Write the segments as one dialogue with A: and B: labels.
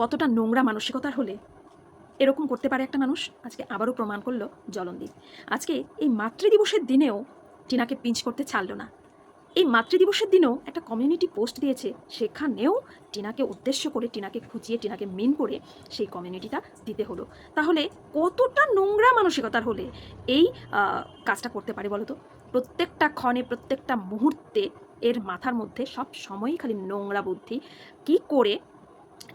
A: কতটা নোংরা মানসিকতার হলে? এরকম করতে পারে একটা মানুষ? আজকে আবারও প্রমাণ করল জলনদীপ আজকে এই মাতৃদিবসের দিনেও টিনাকে পিঞ্চ করতে ছাড়লো না। এই মাতৃদিবসের দিনেও একটা কমিউনিটি পোস্ট দিয়েছে। সেখানেও টিনাকে উদ্দেশ্য করে, টিনাকে খুঁচিয়ে টিনাকে মিন করে সেই কমিউনিটিটা দিতে হলো। তাহলে কতটা নোংরা মানসিকতার হলে এই কাজটা করতে পারে বলো তো? প্রত্যেকটা ক্ষণে, প্রত্যেকটা মুহূর্তে এর মাথার মধ্যে সব সময়ই খালি নোংরা বুদ্ধি। কি করে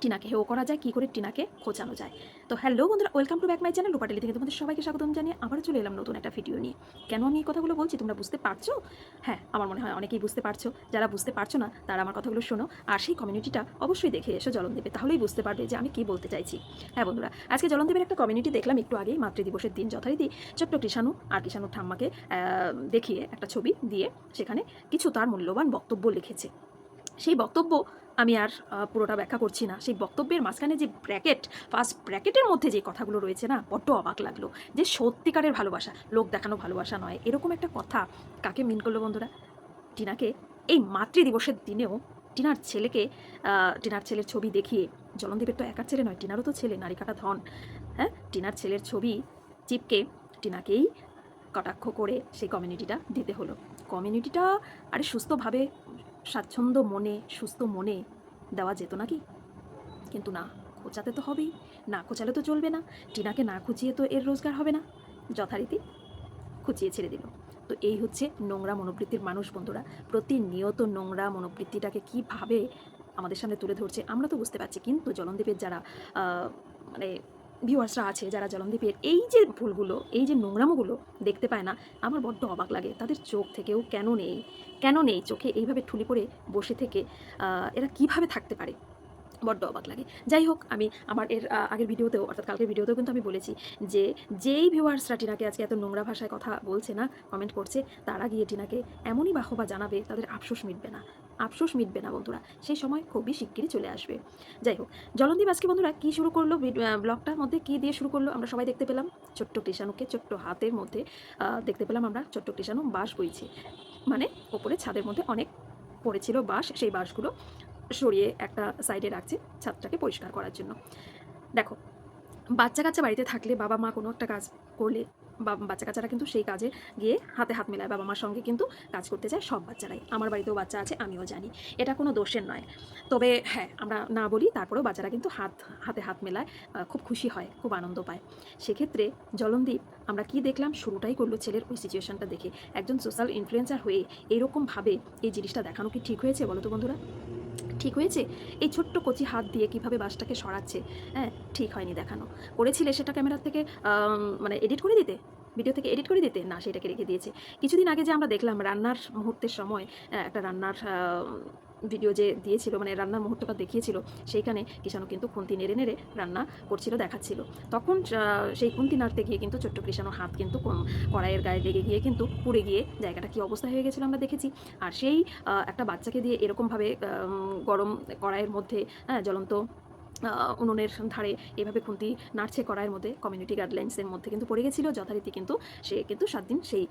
A: টিনাকে। হেও করা যায়, কি করে টিনাকে খোঁচানো যায়। তো হ্যালো বন্ধুরা, welcome to back my channel রূপাটেলি থেকে তোমাদের সবাইকে স্বাগতম জানিয়ে আবার চলে এলাম নতুন একটা ভিডিও নিয়ে। কেন আমি এই কথাগুলো বলছি, তোমরা বুঝতে পারছ? হ্যাঁ আমার মনে হয় অনেকেই বুঝতে পারছ। যারা বুঝতে পারছ না, তারা আমার কথাগুলো শোনো আর সেই কমিউনিটিটা অবশ্যই দেখে এসো জলনদীপে তাহলেই বুঝতে পারবে যে আমি কি বলতে চাইছি। হ্যাঁ বন্ধুরা, আজকে জলনদীপের একটা কমিউনিটি দেখলাম একটু আগেই, মাতৃদিবসের দিন যথারীতি। ছোট্ট কৃষাণু আর কৃষাণুর ঠাম্মাকে দেখিয়ে একটা ছবি দিয়ে সেখানে কিছু তার মূল্যবান বক্তব্য লিখেছে। সেই বক্তব্য আমি আর পুরোটা ব্যাখ্যা করছি না। সেই বক্তব্যের মাঝখানে যে ব্র্যাকেট ফার্স্ট ব্র্যাকেটের মধ্যে যে কথাগুলো রয়েছে না, বড্ড অবাক লাগল। যে সত্যিকারের ভালোবাসা, লোক দেখানো ভালোবাসা নয়, এরকম একটা কথা কাকে মিন করল বন্ধুরা? টিনাকে এই মাতৃদিবসের দিনেও টিনার ছেলেকে টিনার ছেলের ছবি দেখিয়ে, জলনদীপের তো একার ছেলে নয়, টিনারও তো ছেলে নারিকাটা ধন হ্যাঁ? টিনার ছেলের ছবি চিপকে টিনাকেই কটাক্ষ করে সেই কমিউনিটিটা দিতে হলো। কমিউনিটিটা আরে সুস্থভাবে স্বাচ্ছন্দ্য মনে, সুস্থ মনে দেওয়া যেত নাকি? কিন্তু না, খোঁচাতে তো হবেই। না খোঁচালে তো চলবে না। টিনাকে না খুঁচিয়ে তো এর রোজগার হবে না। যথারীতি খুঁচিয়ে ছেড়ে দিল। তো এই হচ্ছে নোংরা মনোবৃত্তির মানুষ, বন্ধুরা। প্রতিনিয়ত নোংরা মনোবৃত্তিটাকে কীভাবে আমাদের সামনে তুলে ধরছে, আমরা তো বুঝতে পারছি। কিন্তু জলনদীপের যারা মানে ভিউয়ার্সরা আছে যারা জলনদীপের এই যে ভুলগুলো, এই যে নোংরামোগুলো দেখতে পায় না, আমার বড্ড অবাক লাগে। তাদের চোখ থেকেও কেন নেই? কেন নেই চোখে এইভাবে ঠুলি পড়ে বসে থেকে এরা কীভাবে থাকতে পারে? বড্ড অবাক লাগে। যাই হোক, আমি আমার এর আগের ভিডিওতেও, অর্থাৎ কালকের ভিডিওতেও কিন্তু আমি বলেছি যে, যেই ভিউয়ার্সরা টিনাকে আজকে এত নোংরা ভাষায় কথা বলছে না কমেন্ট করছে, তারা গিয়ে টিনাকে এমনই বাহবা জানাবে, তাদের আফসোস মিটবে না। আফসোস মিটবে না বন্ধুরা। সেই সময় খুবই শিগগিরই চলে আসবে। যাই হোক জলন্দীপ আজকে বন্ধুরা কী শুরু করল ব্লগটার মধ্যে? কী দিয়ে শুরু করল? আমরা সবাই দেখতে পেলাম ছোট্ট কৃষাণুকে ছোট্ট হাতের মধ্যে দেখতে পেলাম আমরা ছোট্ট কৃষাণু বাঁশ বইছে। মানে ওপরে ছাদের মধ্যে অনেক পড়েছিল বাঁশ, সেই বাঁশগুলো সরিয়ে একটা সাইডে রাখছে ছাদটাকে পরিষ্কার করার জন্য। দেখো, বাচ্চা কাচ্চা বাড়িতে থাকলে বাবা মা কোনো একটা কাজ করলে বাচ্চা কাচ্চারা কিন্তু সেই কাজে গিয়ে হাতে হাত মেলায়। বাবা মার সঙ্গে কিন্তু কাজ করতে চায় সব বাচ্চারাই। আমার বাড়িতেও বাচ্চা আছে, আমিও জানি। এটা কোনো দোষের নয়। তবে হ্যাঁ আমরা না বলি, তারপরেও বাচ্চারা কিন্তু হাত, হাতে হাত মেলায় খুব খুশি হয়, খুব আনন্দ পায়। সেক্ষেত্রে জলনদীপ, আমরা কি দেখলাম? শুরুটাই করল ছেলের ওই সিচুয়েশনটা দেখে। একজন সোশ্যাল ইনফ্লুয়েন্সার হয়ে এরকমভাবে এই জিনিসটা দেখানো কি ঠিক হয়েছে বলো তো বন্ধুরা? ঠিক হয়েছে? এই ছোট্ট কচি হাত দিয়ে কীভাবে বাসটাকে সরাচ্ছে? হ্যাঁ ঠিক হয়নি দেখানো। করেছিলে সেটা ক্যামেরার থেকে মানে এডিট করে দিতে? ভিডিও থেকে এডিট করে দিতে? না সেটাকে রেখে দিয়েছে। কিছুদিন আগে যে আমরা দেখলাম রান্নার মুহূর্তের সময় আহ, একটা রান্নার ভিডিও যে দিয়েছিল মানে রান্নার মুহূর্তটা দেখিয়েছিল, সেইখানে কিষাণু কিন্তু খুন্তি নেড়ে নেড়ে রান্না করছিল, দেখাচ্ছিল। তখন সেই খুন্তি নাড়তে গিয়ে কিন্তু ছোট্ট কৃষাণুর হাত কিন্তু কড়াইয়ের গায়ে লেগে গিয়ে কিন্তু পুড়ে গিয়ে জায়গাটা কি অবস্থা হয়ে গেছিল আমরা দেখেছি। আর সেই একটা বাচ্চাকে দিয়ে এরকমভাবে গরম কড়াইয়ের মধ্যে হ্যাঁ জ্বলন্ত উনুনের ধারে এভাবে খুন্তি নাড়ছে কড়াইয়ের মধ্যে কমিউনিটি গাইডলাইন্সের মধ্যে কিন্তু পড়ে গেছিল। যথারীতি কিন্তু সে কিন্তু সাত দিন সেই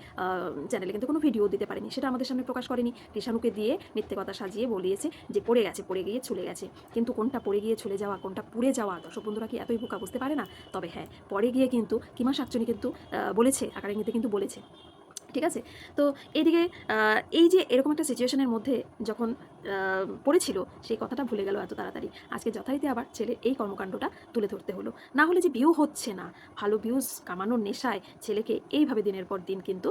A: চ্যানেলে কিন্তু কোনো ভিডিও দিতে পারেনি। সেটা আমাদের সামনে প্রকাশ করেনি। কৃষাণুকে দিয়ে মিথ্যে কথা সাজিয়ে বলিয়েছে যে পড়ে গেছে, পড়ে গিয়ে চলে গেছে। কিন্তু কোনটা পড়ে গিয়ে চলে যাওয়া, কোনটা পুড়ে যাওয়া, দর্শক বন্ধুরা কি এতই বোকা বুঝতে পারে না? তবে হ্যাঁ পরে গিয়ে কিন্তু কিমা শাকচুনি কিন্তু বলেছে আকার ইঙ্গিতে কিন্তু বলেছে। ঠিক আছে? তো এদিকে এই যে এরকম একটা সিচুয়েশনের মধ্যে যখন পড়েছিল, সেই কথাটা ভুলে গেল এত তাড়াতাড়ি। আজকে যথারীতি আবার ছেলের এই কর্মকাণ্ডটা তুলে ধরতে হলো। না হলে যে ভিউ হচ্ছে না। ভালো ভিউজ কামানোর নেশায় ছেলেকে এইভাবে দিনের পর দিন কিন্তু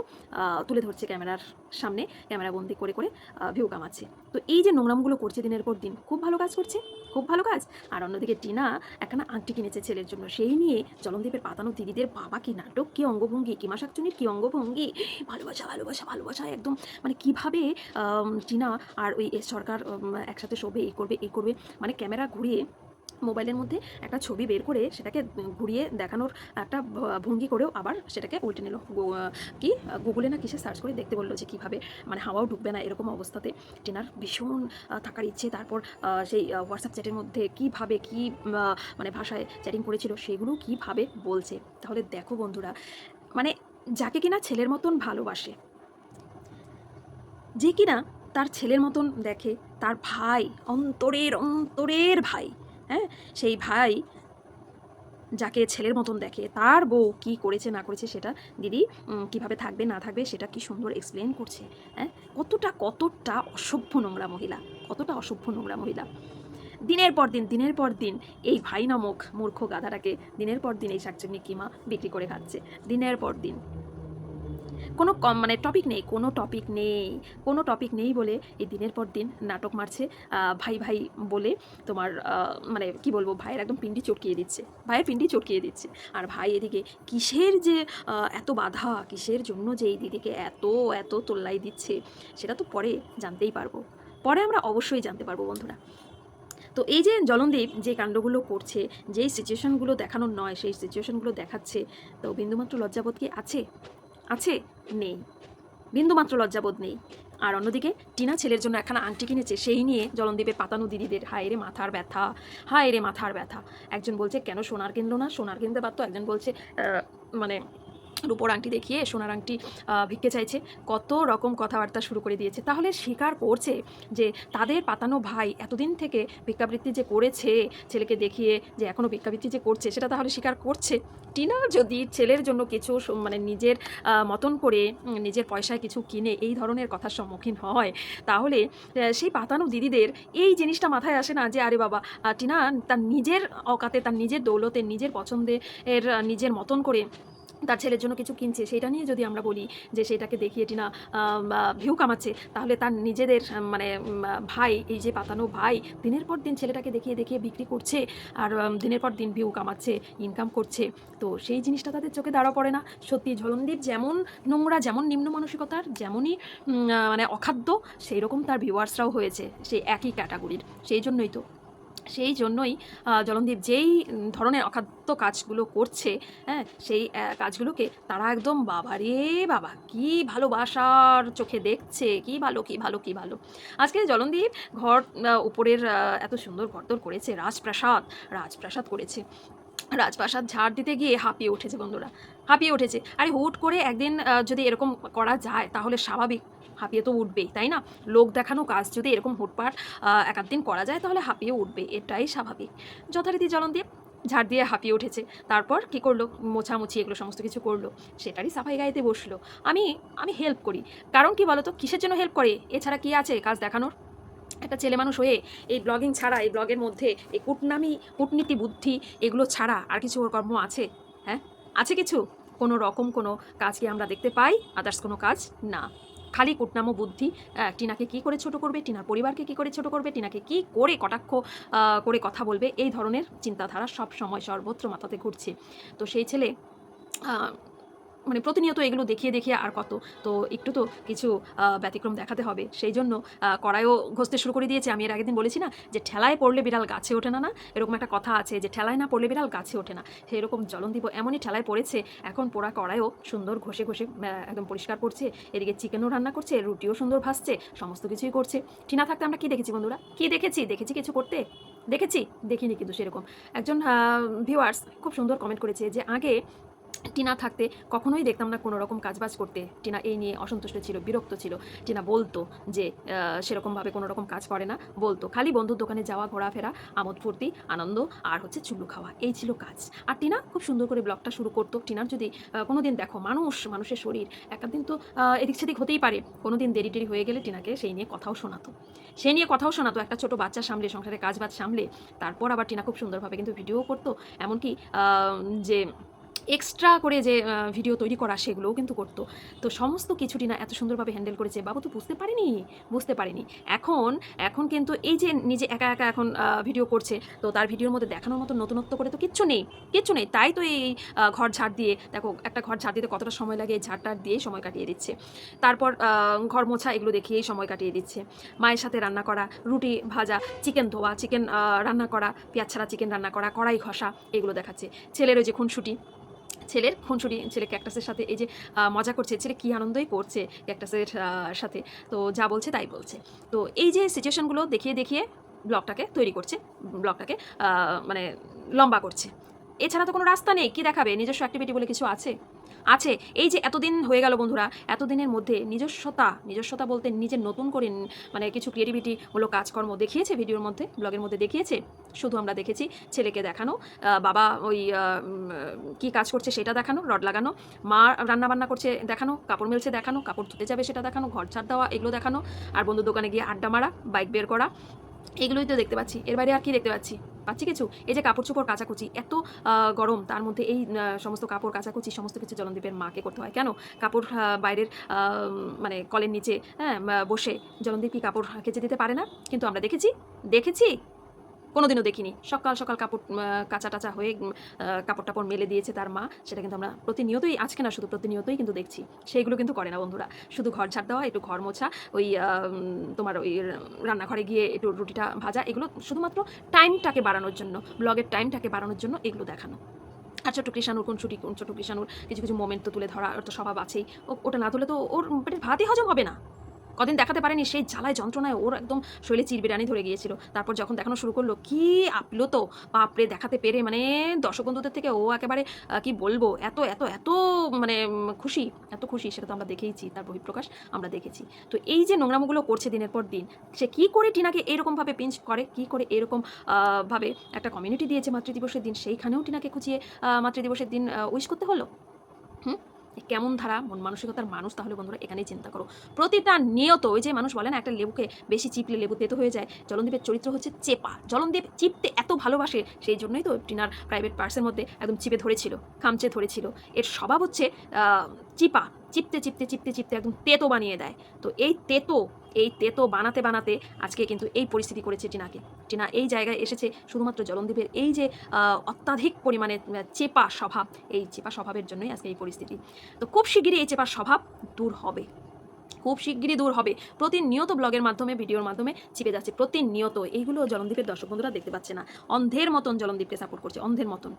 A: তুলে ধরছে ক্যামেরার সামনে, ক্যামেরা বন্দি করে করে ভিউ কামাচ্ছে। তো এই যে নোংরামগুলো করছে দিনের পর দিন, খুব ভালো কাজ করছে, খুব ভালো কাজ। আর অন্যদিকে টিনা একখানা আংটি কিনেছে ছেলের জন্য। সেই নিয়ে জলনদীপের পাতানো দিদিদের বাবা কি নাটক, কি অঙ্গভঙ্গি কিমা শাকচুনির কি অঙ্গভঙ্গি? ভালোবাসা ভালোবাসা ভালোবাসা, একদম। মানে কীভাবে টিনা আর ওই এস সরকার একসাথে শোবে এই করবে এই করবে। মানে ক্যামেরা ঘুরিয়ে মোবাইলের মধ্যে একটা ছবি বের করে সেটাকে ঘুরিয়ে দেখানোর একটা ভঙ্গি করেও আবার সেটাকে উল্টে নিল। কি? গুগলে না কিসে সার্চ করে দেখতে বলল যে কীভাবে মানে হাওয়াও ঢুকবে না এরকম অবস্থাতে। টিনার ভীষণ থাকার ইচ্ছে। তারপর সেই হোয়াটসঅ্যাপ চ্যাটের মধ্যে কীভাবে, কি মানে ভাষায় চ্যাটিং করেছিল সেগুলো কীভাবে বলছে? তাহলে দেখো বন্ধুরা মানে যাকে কিনা ছেলের মতন ভালোবাসে। যে কিনা তার ছেলের মতন দেখে, তার ভাই, অন্তরের অন্তরের ভাই হ্যাঁ? সেই ভাই যাকে ছেলের মতন দেখে, তার বউ কি করেছে, না করেছে সেটা দিদি কীভাবে থাকবে, না থাকবে সেটা কি সুন্দর এক্সপ্লেন করছে হ্যাঁ? কতটা কতটা অসভ্য নোংরা মহিলা, কতটা অসভ্য নোংরা মহিলা। দিনের পর দিন, দিনের পর দিন এই ভাই নামক মূর্খ গাধাটাকে দিনের পর দিন এই শাকচুন্নি কিমা বিক্রি করে খাচ্ছে। দিনের পর দিন। কোনো কম মানে টপিক নেই, কোনো টপিক নেই, কোনো টপিক নেই বলে এই দিনের পর দিন নাটক মারছে। ভাই ভাই বলে তোমার মানে কি বলব, ভাইয়ের একদম পিন্ডি চটকিয়ে দিচ্ছে, ভাইয়ের পিন্ডি চটকিয়ে দিচ্ছে। আর ভাই এদিকে কিসের যে এত বাধা, কিসের জন্য যে এই দিদিকে এত এত তোল্লাই দিচ্ছে, সেটা তো পরে জানতেই পারব। পরে আমরা অবশ্যই জানতে পারব বন্ধুরা। তো এই যে জলনদীপ যে কাণ্ডগুলো করছে, যেই সিচুয়েশনগুলো দেখানোর নয়, সেই সিচুয়েশনগুলো দেখাচ্ছে, তো বিন্দুমাত্র লজ্জাবোধ কি আছে? আছে? নেই। বিন্দুমাত্র লজ্জাবোধ নেই। আর অন্যদিকে, টিনা ছেলের জন্য একখানা আংটি কিনেছে, সেই নিয়ে জলনদীপের পাতানো দিদিদের, হায় রে মাথার ব্যথা, হায় রে মাথার ব্যথা। একজন বলছে, কেন সোনার কিনলো না? সোনার কিনতে পারতো, একজন বলছে মানে রূপোর আংটি দেখিয়ে সোনার আংটি ভিক্ষে চাইছে। কত রকম কথাবার্তা শুরু করে দিয়েছে। তাহলে স্বীকার করছে যে তাদের পাতানো ভাই এতদিন থেকে ভিক্ষাবৃত্তি যে করেছে, ছেলেকে দেখিয়ে যে এখনও ভিক্ষাবৃত্তি যে করছে, সেটা তাহলে স্বীকার করছে? টিনা যদি ছেলের জন্য কিছু মানে নিজের মতন করে নিজের পয়সায় কিছু কিনে এই ধরনের কথার সম্মুখীন হয়, তাহলে সেই পাতানো দিদিদের এই জিনিসটা মাথায় আসে না যে, আরে বাবা টিনা তার নিজের অকাতে, তার নিজের দৌলতে, নিজের পছন্দের, এর, নিজের মতন করে তার ছেলের জন্য কিছু কিনছে, সেটা নিয়ে যদি আমরা বলি যে সেটাকে দেখিয়ে টিনা ভিউ কামাচ্ছে, তাহলে তার নিজেদের মানে ভাই, এই যে পাতানো ভাই, দিনের পর দিন ছেলেটাকে দেখিয়ে দেখিয়ে বিক্রি করছে আর দিনের পর দিন ভিউ কামাচ্ছে ইনকাম করছে। তো সেই জিনিসটা তাদের চোখে দাঁড়া পড়ে না। সত্যি ঝলনদীপ যেমন নোংরা, যেমন নিম্ন মানসিকতার, যেমনই মানে অখাদ্য সেই রকম তার ভিউয়ার্সরাও হয়েছে, সেই একই ক্যাটাগরির সেই জন্যই তো। সেই জন্যই জলনদীপ যেই ধরনের অখাদ্য কাজগুলো করছে হ্যাঁ সেই কাজগুলোকে তারা একদম বাবা রে বাবা, কি ভালোবাসার চোখে দেখছে, কি ভালো কি ভালো কি ভালো। আজকে জলনদীপ ঘর উপরের এত সুন্দর ঘর ঘরদোর করেছে, রাজপ্রাসাদ রাজপ্রাসাদ করেছে। রাজপ্রাসাদ ঝাড় দিতে গিয়ে হাঁপিয়ে উঠেছে বন্ধুরা, হাঁপিয়ে উঠেছে। আরে হুট করে একদিন যদি এরকম করা যায়, তাহলে স্বাভাবিক। হাঁপিয়ে তো উঠবেই, তাই না? লোক দেখানো কাজ যদি এরকম হুটপাট এক দিন করা যায়, তাহলে হাঁপিয়ে উঠবে, এটাই স্বাভাবিক। যথারীতি জলনদীপ ঝাড় দিয়ে হাঁপিয়ে উঠেছে। তারপর কি করল? মোছামুছি এগুলো সমস্ত কিছু করল। সেটারই সাফাই গাইতে বসল। আমি আমি হেল্প করি। কারণ কি বলতো? কিসের জন্য হেল্প করে? এছাড়া কি আছে কাজ দেখানোর? একটা ছেলে মানুষ হয়ে এই ব্লগিং ছাড়া, এই ব্লগের মধ্যে এই কূটনামি, কূটনীতি বুদ্ধি এগুলো ছাড়া আর কিছু ওর কর্ম আছে? হ্যাঁ? আছে কিছু? কোনো রকম কোনো কাজ কি আমরা দেখতে পাই? আদার্স কোনো কাজ না। খালি কুটনামো বুদ্ধি। টিনাকে কি করে ছোট করবে? টিনার পরিবারকে কি করে ছোট করবে? টিনাকে কি করে কটাক্ষ করে কথা বলবে? এই ধরনের চিন্তাধারা সব সময় সর্বত্র মাথাতে ঘুরছে। তো সেই ছেলে মানে প্রতিনিয়ত এগুলো দেখিয়ে দেখিয়ে আর কত। তো একটু তো কিছু ব্যতিক্রম দেখাতে হবে। সেই জন্য কড়াইও ঘষতে শুরু করে দিয়েছে। আমি এর আগের দিন বলেছি না যে, ঠেলায় পড়লে বিড়াল গাছে ওঠে না না? এরকম একটা কথা আছে যে, ঠেলায় না পড়লে বিড়াল গাছে ওঠে না। সেই রকম জলনদীপ এমনই ঠেলায় পড়েছে। এখন পোড়া কড়াইও সুন্দর ঘষে ঘষে একদম পরিষ্কার করছে। এদিকে চিকেনও রান্না করছে, রুটিও সুন্দর ভাসছে সমস্ত কিছুই করছে। টিনা থাকতে আমরা কি দেখেছি বন্ধুরা? কি দেখেছি? দেখেছি কিছু করতে? দেখেছি? দেখিনি কিন্তু সেরকম। একজন ভিউয়ার্স খুব সুন্দর কমেন্ট করেছে যে, আগে টিনা থাকতে কখনোই দেখতাম না কোনো রকম কাজবাজ করতে। টিনা এই নিয়ে অসন্তুষ্ট ছিল, বিরক্ত ছিল। টিনা বলতো যে সেরকমভাবে কোনো রকম কাজ করে না। বলতো, খালি বন্ধুর দোকানে যাওয়া, ঘোরাফেরা, আমোদ ফুর্তি, আনন্দ আর হচ্ছে চুল্লু খাওয়া, এই ছিল কাজ। আর টিনা খুব সুন্দর করে ব্লগটা শুরু করতো। টিনার যদি কোনো দিন দেখো মানুষ, মানুষের শরীর, একদিন তো এদিক সেদিক হতেই পারে। কোনো দিন দেরি টেরি হয়ে গেলে টিনাকে সেই নিয়ে কথাও শোনাতো। সেই নিয়ে কথাও শোনাতো, একটা ছোট বাচ্চা সামলে, সংসারে কাজ বাজ সামলে। তারপর আবার টিনা খুব সুন্দরভাবে কিন্তু ভিডিও করতো। এমনকি যে এক্সট্রা করে যে ভিডিও তৈরি করা সেগুলোও কিন্তু করতো। তো সমস্ত কিছুটি না এত সুন্দরভাবে হ্যান্ডেল করেছে। বাবু তো বুঝতে পারিনি বুঝতে পারিনি। এখন এখন কিন্তু এই যে নিজে একা একা এখন ভিডিও করছে, তো তার ভিডিওর মধ্যে দেখানোর মতো নতুনত্ব করে তো কিচ্ছু নেই কিচ্ছু নেই। তাই তো এই ঘর ঝাড় দিয়ে, দেখো, একটা ঘর ঝাড় দিতে কতটা সময় লাগে এই ঝাড়টার দিয়েই সময় কাটিয়ে দিচ্ছে। তারপর ঘর মোছা এগুলো দেখিয়েই সময় কাটিয়ে দিচ্ছে। মায়ের সাথে রান্না করা, রুটি ভাজা চিকেন ধোয়া চিকেন রান্না করা, পেঁয়াজ ছাড়া চিকেন রান্না করা, কড়াই ঘষা, এগুলো দেখাচ্ছে। ছেলের ওই যে খুনসুটি ছেলের খুনসুরি ছেলে ক্যাকটাসের সাথে এই যে মজা করছে, ছেলে কী আনন্দই করছে ক্যাকটাসের সাথে। তো যা বলছে তাই বলছে। তো এই যে সিচুয়েশনগুলো দেখিয়ে দেখিয়ে ব্লগটাকে তৈরি করছে, ব্লগটাকে মানে লম্বা করছে। এছাড়া তো কোনো রাস্তা নেই, কি দেখাবে? নিজস্ব অ্যাক্টিভিটি বলে কিছু আছে? আছে। এই যে এতদিন হয়ে গেল বন্ধুরা, এতদিনের মধ্যে নিজস্বতা নিজস্বতা বলতে নিজের নতুন করে মানে কিছু ক্রিয়েটিভিটি হলো কাজকর্ম দেখিয়েছে ভিডিওর মধ্যে ব্লগের মধ্যে দেখিয়েছে? শুধু আমরা দেখেছি ছেলেকে দেখানো বাবা ওই কি কাজ করছে সেটা দেখানো, রড লাগানো, মা রান্না বান্না করছে দেখানো, কাপড় মেলছে দেখানো, কাপড় ধুতে যাবে সেটা দেখানো, ঘর ছাড় দেওয়া, এগুলো দেখানো, আর বন্ধুর দোকানে গিয়ে আড্ডা মারা, বাইক বের করা এগুলোই তো দেখতে পাচ্ছি। এর বাইরে আর কি দেখতে পাচ্ছি? পাচ্ছি কিছু? এই যে কাপড় চোপড় কাচাকুচি, এত গরম, তার মধ্যে এই সমস্ত কাপড় কাচাকুচি, সমস্ত কিছু জলনদীপের মাকে করতে হয়। কেন? কাপড় বাইরের মানে কলের নিচে হ্যাঁ বসে জলনদীপ কি কাপড় কেচে দিতে পারে না? কিন্তু আমরা দেখেছি দেখেছি কোনোদিনও দেখিনি। সকাল সকাল কাপড় কাঁচা টাচা হয়ে কাপড় টাপড় মেলে দিয়েছে তার মা। সেটা কিন্তু আমরা প্রতিনিয়তই, আজকে না শুধু প্রতিনিয়তই কিন্তু দেখছি। সেইগুলো কিন্তু করে না বন্ধুরা। শুধু ঘর ঝাড় দেওয়া, একটু ঘর মোছা, ওই তোমার ওই রান্নাঘরে গিয়ে একটু রুটিটা ভাজা, এগুলো শুধুমাত্র টাইমটাকে বাড়ানোর জন্য, ব্লগের টাইমটাকে বাড়ানোর জন্য এগুলো দেখানো। আর ছোটো কৃষাণুর, কোন ছুটি, কোন ছোটো কৃষাণুর, কিছু কিছু মোমেন্ট তো তুলে ধরা ওর তো স্বভাব আছেই। ওটা না তুলে তো ওর পেটের ভাতই হজম হবে না। কদিন দেখাতে পারেনি, সেই জ্বালায় যন্ত্রণায় ওর একদম শরীরে চিরবিরানি ধরে গিয়েছিল। তারপর যখন দেখানো শুরু করল, কি আপলো তো বাপরে, দেখাতে পেরে মানে দর্শক বন্ধুদের থেকে ও একেবারে কি বলব, এত এত এত মানে খুশি, এত খুশি, সেটা তো আমরা দেখেইছি, তার বহিঃপ্রকাশ আমরা দেখেছি। তো এই যে নোংরামোগুলো করছে দিনের পর দিন, সে কি করে টিনাকে এরকমভাবে পিঞ্চ করে, কি করে এরকম ভাবে একটা কমিউনিটি দিয়েছে মাতৃদিবসের দিন, সেইখানেও টিনাকে খুঁজিয়ে মাতৃদিবসের দিন উইশ করতে হলো? হুম? কেমন ধারা, মন মানসিকতার মানুষ, তাহলে বন্ধুরা এখানেই চিন্তা করো। প্রতিটা নিয়ত, ওই যে মানুষ বলে না, একটা লেবুকে বেশি চিপলে লেবু তেতো হয়ে যায়, জলনদীপের চরিত্র হচ্ছে চেপা। জলনদীপ চিপতে এত ভালোবাসে, সেই জন্যই তো টিনার প্রাইভেট পার্সের মধ্যে একদম চিপে ধরেছিল, খামচে ধরেছিল। এর স্বভাব হচ্ছে চিপা, চিপতে চিপতে চিপতে চিপতে একদম তেতো বানিয়ে দেয়। তো এই তেতো এই তেতো বানাতে বানাতে আজকে কিন্তু এই পরিস্থিতি করেছে টিনাকে। টিনা এই জায়গায় এসেছে শুধুমাত্র জলনদীপের এই যে অত্যাধিক পরিমাণে চেপা স্বভাব, এই চেপা স্বভাবের জন্যই আজকে এই পরিস্থিতি। তো খুব শিগগিরই এই চেপা স্বভাব দূর হবে। খুব শিগগিরই দূর হবে। প্রতিনিয়ত ব্লগের মাধ্যমে, ভিডিওর মাধ্যমে চিপে যাচ্ছে। প্রতিনিয়ত। এইগুলো জলনদীপের দর্শক বন্ধুরা দেখতে পাচ্ছে না। অন্ধের মতন জলনদীপকে সাপোর্ট করছে। অন্ধের মতন।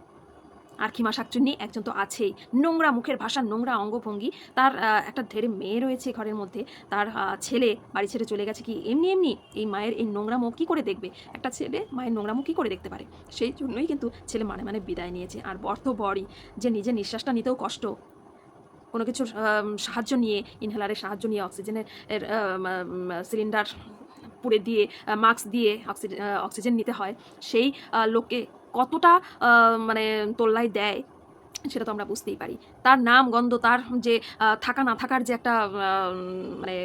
A: আর শাকচুন্নি একজন তো আছেই। নোংরা মুখের ভাষা, নোংরা অঙ্গভঙ্গি। তার একটা ঢেরে মেয়ে রয়েছে ঘরের মধ্যে। তার ছেলে বাড়ি ছেড়ে চলে গেছে কি এমনি এমনি? এই মায়ের এই নোংরা মুখ কী করে দেখবে? একটা ছেলে মায়ের নোংরা মুখ কী করে দেখতে পারে? সেই জন্যই কিন্তু ছেলে মানে মানে বিদায় নিয়েছে। আর বর তো বরই, যে নিজের নিঃশ্বাসটা নিতেও কষ্ট। কোনো কিছুর সাহায্য নিয়ে ইনহেলারের সাহায্য নিয়ে অক্সিজেনের সিলিন্ডার পুড়ে দিয়ে মাস্ক দিয়ে অক্সিজেন নিতে হয়। সেই লোককে কতটা মানে তোল্লাই দেয়, সেটা তো আমরা বুঝতেই পারি। তার নাম, গন্ধ, তার যে থাকা না থাকার যে একটা মানে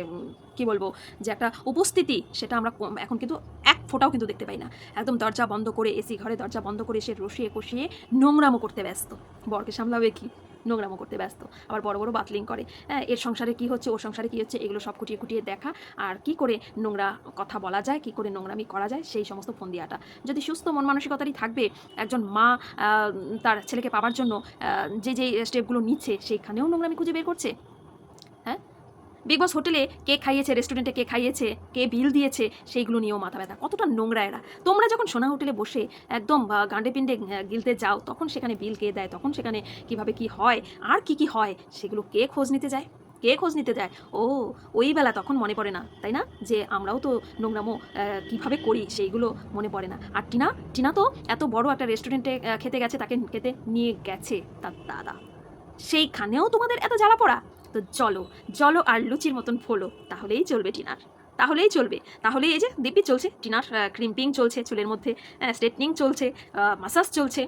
A: কি বলব, যে একটা উপস্থিতি, সেটা আমরা এখন কিন্তু এক ফোটাও কিন্তু দেখতে পাই না। একদম দরজা বন্ধ করে, এসি ঘরে দরজা বন্ধ করে, সে রসিয়ে কষিয়ে নোংরামো করতে ব্যস্ত। বরকে সামলাবে কি? নোংরামো করতে ব্যস্ত, আবার বড় বড় বাতলিং করে। হ্যাঁ এর সংসারে কি হচ্ছে, ওর সংসারে কি হচ্ছে, এগুলো সব খুঁটিয়ে খুঁটিয়ে দেখা। আর কি করে নোংরা কথা বলা যায়, কি করে নোংরামি করা যায়, সেই সমস্ত ফোন দিয়াটা যদি সুস্থ মন মানসিকতারই থাকবে, একজন মা তার ছেলেকে পাবার জন্য যে যে স্টেপগুলো নিচ্ছে, সেইখানেও নোংরামি খুঁজে বের করছে? বিগ বস হোটেলে কে খাইয়েছে রেস্টুরেন্টে কে খাইয়েছে, কে বিল দিয়েছে, সেইগুলো নিয়েও মাথা ব্যথা। কতটা নোংরা এরা। তোমরা যখন সোনা হোটেলে বসে একদম গাঁডে পিণ্ডে গিলতে যাও, তখন সেখানে বিল কে দেয়, তখন সেখানে কীভাবে কি হয়, আর কি কি হয়, সেগুলো কে খোঁজ নিতে যায়? কে খোঁজ নিতে যায় ও, ওই বেলা তখন মনে পড়ে না, তাই না? যে আমরাও তো নোংরামো কীভাবে করি, সেইগুলো মনে পড়ে না। আর টিনা টিনা তো এত বড় একটা রেস্টুরেন্টে খেতে গেছে, তাকে খেতে নিয়ে গেছে তার দাদা। সেইখানেও তোমাদের এত জ্বালা পড়া তো চলো চলো আর লুচির মতন ফোলো, তাহলেই চলবে টিনার তাহলেই চলবে তাহলে এই যে দিব্যি চলছে টিনার ক্রিম্পিং চলছে চুলের মধ্যে স্ট্রেটনিং চলছে মাসাজ চলছে।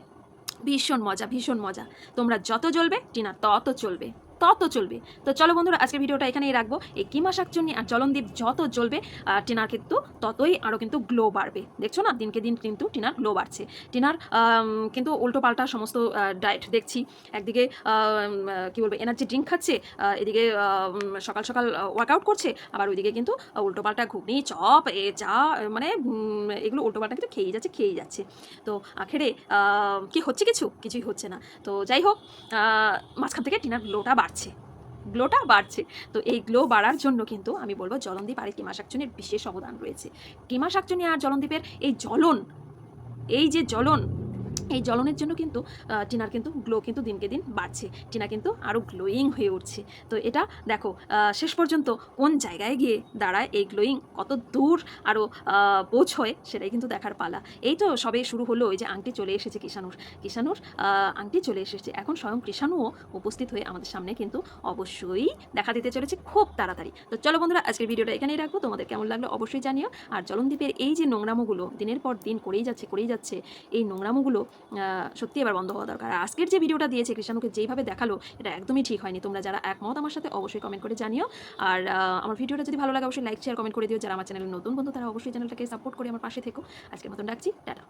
A: ভীষণ মজা ভীষণ মজা। তোমরা যত চলবে টিনার তত চলবে। তত চলবে তো চলো বন্ধুরা, আজকের ভিডিওটা এখানেই রাখব। এই কিমা শাকচুন্নি আর জলনদীপ যত জ্বলবে টিনার কিন্তু ততই আরও কিন্তু গ্লো বাড়বে। দেখছ না? দিনকে দিন কিন্তু টিনার গ্লো বাড়ছে। টিনার কিন্তু উল্টো পাল্টা সমস্ত ডায়েট দেখছি। একদিকে কি বলব এনার্জি ড্রিঙ্ক খাচ্ছে এদিকে সকাল সকাল ওয়ার্কআউট করছে, আবার ওইদিকে কিন্তু উল্টো পাল্টা ঘুগনি, চপ, এ চা মানে এগুলো উল্টো পাল্টা কিন্তু খেয়েই যাচ্ছে খেয়েই যাচ্ছে। তো আখেরে কি হচ্ছে কিছু? কিছুই হচ্ছে না। তো যাই হোক মাঝখান থেকে টিনার গ্লোটা বাড়ছে। গ্লোটা বাড়ছে। তো এই গ্লো বাড়ার জন্য কিন্তু আমি বলব জলনদীপ আর কিমা শাকচুনির বিশেষ অবদান রয়েছে। কিমা শাকচুনি আর জলনদীপের এই জ্বলন, এই যে জ্বলন এই জ্বলনের জন্য কিন্তু টিনার কিন্তু গ্লো কিন্তু দিনকে দিন বাড়ছে। টিনা কিন্তু আরও গ্লোয়িং হয়ে উঠছে। তো এটা দেখো শেষ পর্যন্ত কোন জায়গায় গিয়ে দাঁড়ায় এই গ্লোয়িং কত দূর আরও পৌঁছয় সেটাই কিন্তু দেখার পালা। এই তো সবে শুরু হলো, ওই যে আংটি চলে এসেছে কিষানুর কিষানুর আংটি চলে এসেছে। এখন স্বয়ং কৃষাণুও উপস্থিত হয়ে আমাদের সামনে কিন্তু অবশ্যই দেখা দিতে চলেছে খুব তাড়াতাড়ি। তো চলো বন্ধুরা, আজকের ভিডিওটা এখানেই রাখব। তোমাদের কেমন লাগল অবশ্যই জানিও। আর জলনদ্বীপের এই যে নোংরামোগুলো, দিনের পর দিন করেই যাচ্ছে করেই যাচ্ছে, এই নোংরামোগুলো সত্যি এবার বন্ধ হওয়া দরকার। আর আজকের যে ভিডিওটা দিয়েছে কৃষ্ণকে যেইভাবে দেখাল, এটা একদমই ঠিক হয়নি। তোমরা যারা একমত আমার সাথে, অবশ্যই কমেন্ট করে জানিও। আর আমার ভিডিওটা যদি ভালো লাগে, অবশ্যই লাইক শেয়ার কমেন্ট করে দিও। যারা আমার চ্যানেলে নতুন বন্ধু, তারা অবশ্যই চ্যানেলটাকে সাপোর্ট করে আমার পাশে থেকো। আজকের মতন ডাকছি টাটা।